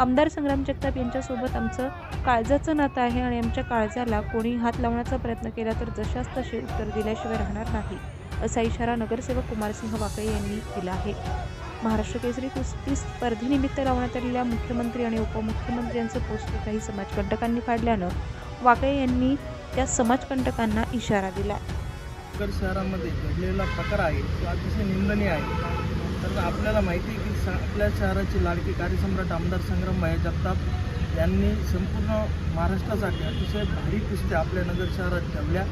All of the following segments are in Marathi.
आमदार संग्राम जगताप यांच्यासोबत आमचं काळजाचं नातं आहे आणि आमच्या काळजाला कोणी हात लावण्याचा प्रयत्न केला तर जशास तसे उत्तर दिल्याशिवाय राहणार नाही असा इशारा नगरसेवक कुमारसिंह वाकळे यांनी दिला आहे. महाराष्ट्र केसरी कुस्ती स्पर्धेनिमित्त लावण्यात आलेल्या मुख्यमंत्री आणि उपमुख्यमंत्र्यांचं पोस्टर काही समाजकंटकांनी काढल्यानं वाकळे यांनी त्या समाजकंटकांना इशारा दिला. नगर शहरामध्ये घडलेला प्रकार आहे तो अतिशय निंदनीय आहे. तर आपल्याला माहिती आहे स आपल्या शहराचे लाडके कार्यसम्राट आमदार संग्रामभाई जगताप यांनी संपूर्ण महाराष्ट्रासाठी अतिशय भारी कुस्त्या आपल्या नगर शहरात ठेवल्या.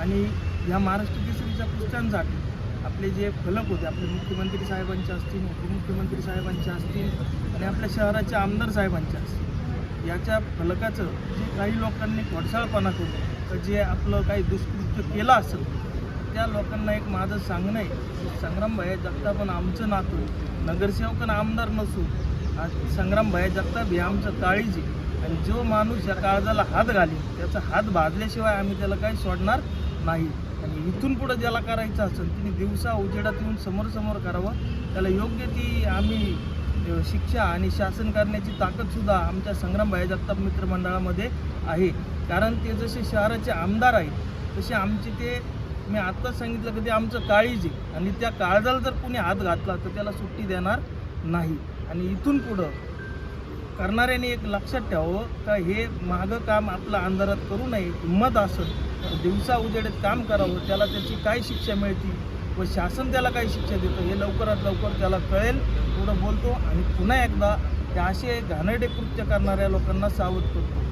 आणि ह्या महाराष्ट्र केसरीच्या कुस्त्यांसाठी आपले जे फलक होते आपले मुख्यमंत्री साहेबांचे असतील उपमुख्यमंत्री साहेबांचे असतील आणि आपल्या शहराचे आमदार साहेबांचे असतील याच्या फलकाचं जे काही लोकांनी घोडसाळपणा करून तर जे आपलं काही दुष्कृत्य केलं असेल त्या लोकांना एक माझं सांगणं आहे. संग्राम भाई जगताप पण आमचं नातू नगरसेवक आणि आमदार नसू. संग्राम भाई जगताप हे आमचं काळीजी आणि जो माणूस या काळजाला हात घालील त्याचा हात भाजल्याशिवाय आम्ही त्याला काही सोडणार नाही. आणि इथून पुढं ज्याला करायचं असेल तिने दिवसा उजेडात येऊन समोर समोर करावं. त्याला योग्य ती आम्ही शिक्षा आणि शासन करण्याची ताकदसुद्धा आमच्या संग्रामभाई जगताप मित्रमंडळामध्ये आहे. कारण ते जसे शहराचे आमदार आहेत तसे आमचे ते मी आत्ताच सांगितलं की ते आमचं काळीज आहे. आणि त्या काळजाला जर कोणी हात घातला तर त्याला सुट्टी देणार नाही. आणि इथून पुढं करणाऱ्याने एक लक्षात ठेवावं का हे मागं काम आपलं अंधारात करू नये हिंमत असं दिवसा उजेडेत काम करावं त्याला त्याची काय शिक्षा मिळते व शासन त्याला काय शिक्षा देतं हे लवकरात लवकर त्याला कळेल. पुढं बोलतो आणि पुन्हा एकदा त्या असे घाणेरडे कृत्य करणाऱ्या लोकांना सावध करतो.